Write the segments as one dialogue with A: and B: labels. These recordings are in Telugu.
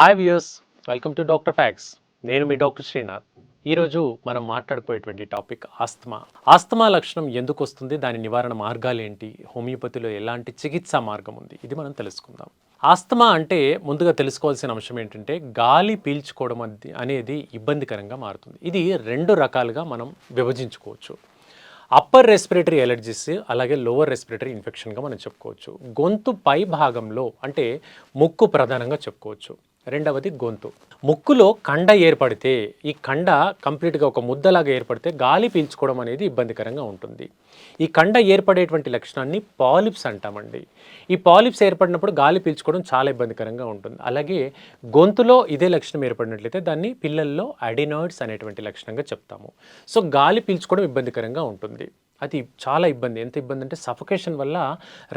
A: Hi viewers welcome to doctor facts నేను మీ డాక్టర్ శ్రీనాథ్ ఈరోజు మనం మాట్లాడుకోయేటువంటి టాపిక్ ఆస్తమా. ఆస్తమా లక్షణం ఎందుకు వస్తుంది? దాని నివారణ మార్గాలు ఏంటి? హోమియోపతిలో ఎలాంటి చికిత్సా మార్గం ఉంది? ఇది మనం తెలుసుకుందాం. ఆస్తమా అంటే ముందుగా తెలుసుకోవాల్సిన అంశం ఏంటంటే గాలి పీల్చుకోవడం అనేది ఇబ్బందికరంగా మారుతుంది. ఇది రెండు రకాలుగా మనం విభజించుకోవచ్చు. అప్పర్ రెస్పిరేటరీ ఎలర్జీస్ అలాగే లోవర్ రెస్పిరేటరీ ఇన్ఫెక్షన్గా మనం చెప్పుకోవచ్చు. గొంతు పై భాగంలో అంటే ముక్కు ప్రధానంగా చెప్పుకోవచ్చు. రెండవది గొంతు. ముక్కులో కండ ఏర్పడితే ఈ కండ కంప్లీట్గా ఒక ముద్దలాగా ఏర్పడితే గాలి పీల్చుకోవడం అనేది ఇబ్బందికరంగా ఉంటుంది. ఈ కండ ఏర్పడేటువంటి లక్షణాన్ని పాలిప్స్ అంటామండి. ఈ పాలిప్స్ ఏర్పడినప్పుడు గాలి పీల్చుకోవడం చాలా ఇబ్బందికరంగా ఉంటుంది. అలాగే గొంతులో ఇదే లక్షణం ఏర్పడినట్లయితే దాన్ని పిల్లల్లో అడినాయిడ్స్ అనేటువంటి లక్షణంగా చెప్తాము. సో గాలి పీల్చుకోవడం ఇబ్బందికరంగా ఉంటుంది. అది చాలా ఇబ్బంది. ఎంత ఇబ్బంది అంటే సఫకేషన్ వల్ల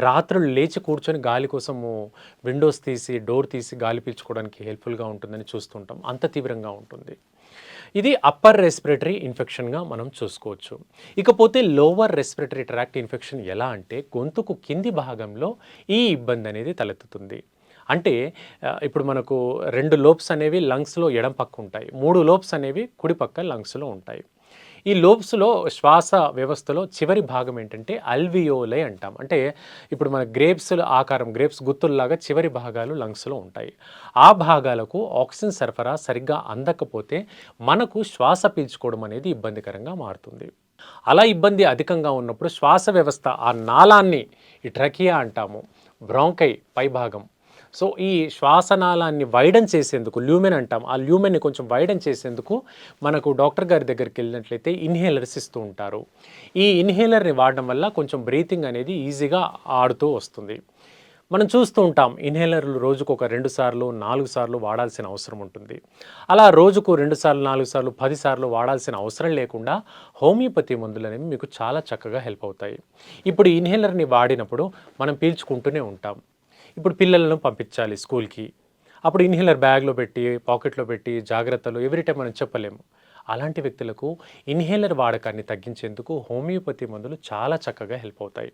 A: రాత్రులు లేచి కూర్చొని గాలి కోసము విండోస్ తీసి డోర్ తీసి గాలి పీల్చుకోవడానికి హెల్ప్ఫుల్గా ఉంటుందని చూస్తుంటాం. అంత తీవ్రంగా ఉంటుంది. ఇది అప్పర్ రెస్పిరేటరీ ఇన్ఫెక్షన్గా మనం చూసుకోవచ్చు. ఇకపోతే లోవర్ రెస్పిరేటరీ ట్రాక్ట్ ఇన్ఫెక్షన్ ఎలా అంటే గొంతుకు కింది భాగంలో ఈ ఇబ్బంది అనేది తలెత్తుతుంది. అంటే ఇప్పుడు మనకు రెండు లోబ్స్ అనేవి లంగ్స్లో ఎడం పక్క ఉంటాయి. మూడు లోబ్స్ అనేవి కుడి పక్క లంగ్స్లో ఉంటాయి. ఈ లోబ్స్లో శ్వాస వ్యవస్థలో చివరి భాగం ఏంటంటే అల్వియోలై అంటాం. అంటే ఇప్పుడు మన గ్రేప్స్ ఆకారం గ్రేప్స్ గుత్తుల్లాగా చివరి భాగాలు లంగ్స్లో ఉంటాయి. ఆ భాగాలకు ఆక్సిజన్ సరఫరా సరిగ్గా అందకపోతే మనకు శ్వాస పీల్చుకోవడం అనేది ఇబ్బందికరంగా మారుతుంది. అలా ఇబ్బంది అధికంగా ఉన్నప్పుడు శ్వాస వ్యవస్థ ఆ నాళాన్ని ఈ ట్రకియా అంటాము బ్రాంకై పైభాగం సో ఈ శ్వాసనాళాన్ని వైడన్ చేసేందుకు ల్యూమెన్ అంటాం ఆ ల్యూమెన్ని కొంచెం వైడన్ చేసేందుకు మనకు డాక్టర్ గారి దగ్గరికి వెళ్ళినట్లయితే ఇన్హేలర్స్ ఇస్తూ ఉంటారు. ఈ ఇన్హేలర్ని వాడడం వల్ల కొంచెం బ్రీతింగ్ అనేది ఈజీగా ఆడుతూ వస్తుంది. మనం చూస్తూ ఉంటాం ఇన్హేలర్లు రోజుకు ఒక రెండు సార్లు నాలుగు సార్లు వాడాల్సిన అవసరం ఉంటుంది. అలా రోజుకు రెండు సార్లు నాలుగు సార్లు పది సార్లు వాడాల్సిన అవసరం లేకుండా హోమియోపతి మందులు అనేవి మీకు చాలా చక్కగా హెల్ప్ అవుతాయి. ఇప్పుడు ఇన్హేలర్ని వాడినప్పుడు మనం పీల్చుకుంటూనే ఉంటాం. ఇప్పుడు పిల్లలను పంపించాలి స్కూల్కి. అప్పుడు ఇన్హేలర్ బ్యాగ్లో పెట్టి పాకెట్లో పెట్టి జాగ్రత్తలు ఎవ్రీ టైం మనం చెప్పలేము. అలాంటి వ్యక్తులకు ఇన్హేలర్ వాడకాన్ని తగ్గించేందుకు హోమియోపతి మందులు చాలా చక్కగా హెల్ప్ అవుతాయి.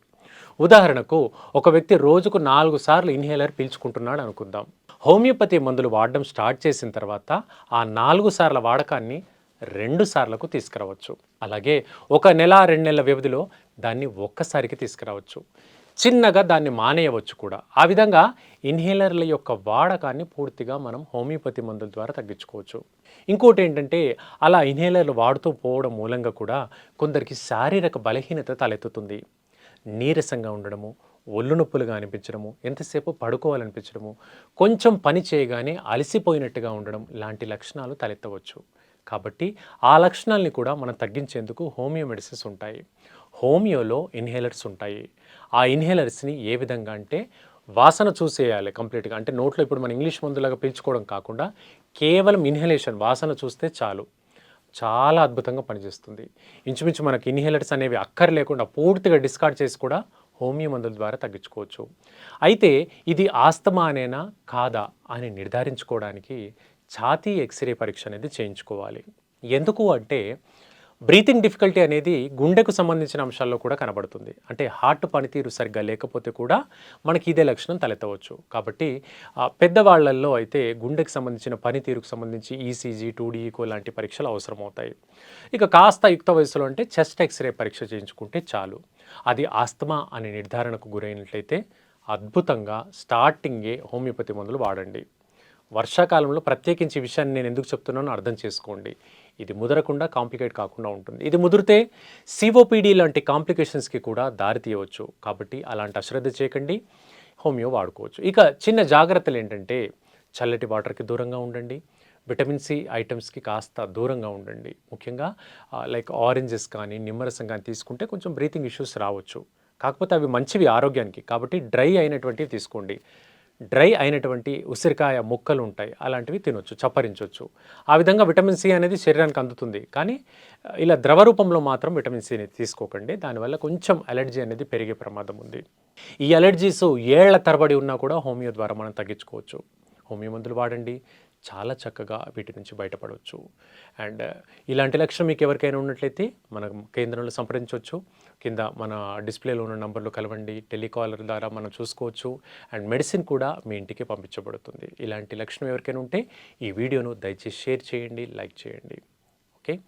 A: ఉదాహరణకు ఒక వ్యక్తి రోజుకు నాలుగు సార్లు ఇన్హేలర్ పీల్చుకుంటున్నాడు అనుకుందాం. హోమియోపతి మందులు వాడడం స్టార్ట్ చేసిన తర్వాత ఆ నాలుగు సార్ల వాడకాన్ని రెండు సార్లకు తీసుకురావచ్చు. అలాగే ఒక నెల రెండు నెలల వ్యవధిలో దాన్ని ఒక్కసారికి తీసుకురావచ్చు. చిన్నగా దాన్ని మానేయవచ్చు కూడా. ఆ విధంగా ఇన్హేలర్ల యొక్క వాడకాన్ని పూర్తిగా మనం హోమియోపతి మందుల ద్వారా తగ్గించుకోవచ్చు. ఇంకోటి ఏంటంటే అలా ఇన్హేలర్లు వాడుతూ పోవడం మూలంగా కూడా కొందరికి శారీరక బలహీనత తలెత్తుతుంది. నీరసంగా ఉండడము ఒళ్ళు నొప్పులుగా అనిపించడము ఎంతసేపు పడుకోవాలనిపించడము కొంచెం పని చేయగానే అలసిపోయినట్టుగా ఉండడం లాంటి లక్షణాలు తలెత్తవచ్చు. కాబట్టి ఆ లక్షణాలని కూడా మనం తగ్గించేందుకు హోమియో మెడిసిన్స్ ఉంటాయి. హోమియోలో ఇన్హేలర్స్ ఉంటాయి. ఆ ఇన్హేలర్స్ని ఏ విధంగా అంటే వాసన చూసేయాలి కంప్లీట్గా. అంటే నోట్లో ఇప్పుడు మనం ఇంగ్లీష్ మందులాగా పీల్చుకోవడం కాకుండా కేవలం ఇన్హలేషన్ వాసన చూస్తే చాలు. చాలా అద్భుతంగా పనిచేస్తుంది. ఇంచుమించు మనకి ఇన్హేలర్స్ అనేవి అక్కర్ లేకుండా పూర్తిగా డిస్కార్డ్ చేసి కూడా హోమియో మందుల ద్వారా తగ్గించుకోవచ్చు. అయితే ఇది ఆస్తమా అనేనా కాదా అని నిర్ధారించుకోవడానికి ఛాతీ ఎక్స్రే పరీక్ష అనేది చేయించుకోవాలి. ఎందుకు అంటే బ్రీతింగ్ డిఫికల్టీ అనేది గుండెకు సంబంధించిన అంశాల్లో కూడా కనబడుతుంది. అంటే హార్ట్ పనితీరు సరిగ్గా లేకపోతే కూడా మనకి ఇదే లక్షణం తలెత్తవచ్చు. కాబట్టి ఆ, పెద్దవాళ్ళల్లో అయితే గుండెకు సంబంధించిన పనితీరుకు సంబంధించి ఈసీజీ టూడీకో లాంటి పరీక్షలు అవసరం అవుతాయి ఇక కాస్త యుక్త వయసులో అంటే చెస్ట్ ఎక్స్రే పరీక్ష చేయించుకుంటే చాలు. అది ఆస్తమా అనే నిర్ధారణకు గురైనట్లయితే అద్భుతంగా స్టార్టింగే హోమియోపతి మందులు వాడండి. వర్షాకాలంలో ప్రత్యేకించి విషయాన్ని నేను ఎందుకు చెప్తున్నానో అర్థం చేసుకోండి. ఇది ముదరకుండా కాంప్లికేట్ కాకుండా ఉంటుంది. ఇది ముదిరితే సిఓపిడి లాంటి కాంప్లికేషన్స్కి కూడా దారి తీయవచ్చు. కాబట్టి అలాంటి అశ్రద్ధ చేయకండి. హోమియో వాడుకోవచ్చు. ఇక చిన్న జాగ్రత్తలు ఏంటంటే చల్లటి వాటర్కి దూరంగా ఉండండి. విటమిన్ సి ఐటమ్స్కి కాస్త దూరంగా ఉండండి. ముఖ్యంగా లైక్ ఆరెంజెస్ కానీ నిమ్మరసం కానీ తీసుకుంటే కొంచెం బ్రీతింగ్ ఇష్యూస్ రావచ్చు. కాకపోతే అవి మంచివి ఆరోగ్యానికి. కాబట్టి డ్రై అయినటువంటివి తీసుకోండి. డ్రై అయినటువంటి ఉసిరికాయ ముక్కలు ఉంటాయి అలాంటివి తినొచ్చు చప్పరించవచ్చు ఆ విధంగా విటమిన్ సి అనేది శరీరానికి అందుతుంది. కానీ ఇలా ద్రవ రూపంలో మాత్రం విటమిన్ సిని తీసుకోకండి. దానివల్ల కొంచెం అలర్జీ అనేది పెరిగే ప్రమాదం ఉంది. ఈ అలర్జీస్ ఏళ్ళ తరబడి ఉన్నా కూడా హోమియో ద్వారా మనం తగ్గించుకోవచ్చు. హోమియో మందులు వాడండి. చాలా చక్కగా వీటి నుంచి బయటపడవచ్చు. అండ్ ఇలాంటి లక్షణం మీకు ఎవరికైనా ఉన్నట్లయితే మన కేంద్రంలో సంప్రదించవచ్చు. కింద మన డిస్ప్లేలో ఉన్న నంబర్లు కలవండి. టెలికాలర్ ద్వారా మనం చూసుకోవచ్చు. అండ్ మెడిసిన్ కూడా మీ ఇంటికి పంపించబడుతుంది. ఇలాంటి లక్షణం ఎవరికైనా ఉంటే ఈ వీడియోను దయచేసి షేర్ చేయండి లైక్ చేయండి. ఓకే?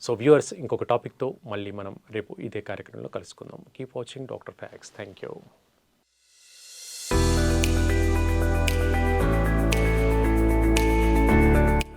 A: సో వ్యూవర్స్ ఇంకొక టాపిక్తో మళ్ళీ మనం రేపు ఇదే కార్యక్రమంలో కలుసుకుందాం. Keep watching doctor facts. Thank you.